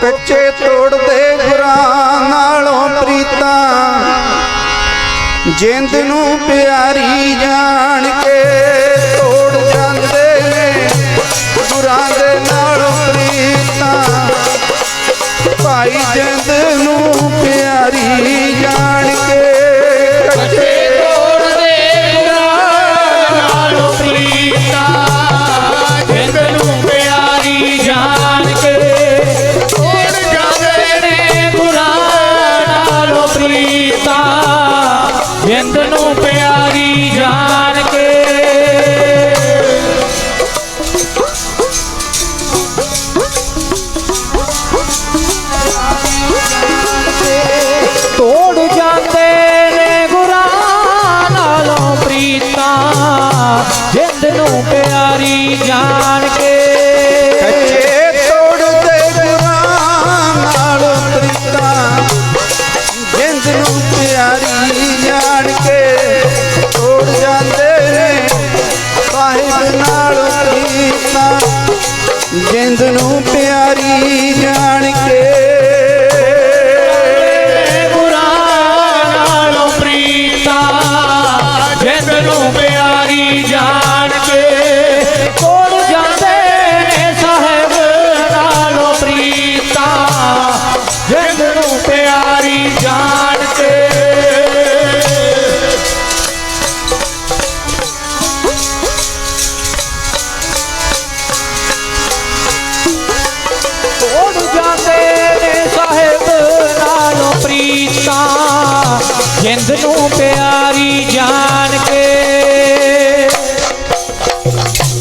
ਕੱਚੇ ਤੋੜਦੇ ਗੁਰਾਂ ਨਾਲੋਂ ਪ੍ਰੀਤਾ। ਜਿੰਦ ਨੂੰ ਪਿਆਰੀ ਜਿੰਦ ਨੂੰ ਪਿਆਰੀ ਜਾਣ ਕੇ ਤੋੜ ਜਾਂਦੇ ਨੇ ਗੁਰਾਂ ਨਾਲੋਂ ਪ੍ਰੀਤਾਂ, ਜਿੰਦ ਨੂੰ ਪਿਆਰੀ ਜਾਣ ਜਿੰਦ ਨੂੰ ਪਿਆਰੀ ਜਾਣ ਕੇ। ਗੁਰਾਂ ਨਾਲੋਂ ਪ੍ਰੀਤਾਂ ਜਿੰਦ ਨੂੰ ਪਿਆਰੀ ਜਾਣ ਨਾਲੋਂ ਪ੍ਰੀਤਾਂ ਜਿੰਦ ਨੂੰ ਪਿਆਰੀ ਜਾਣ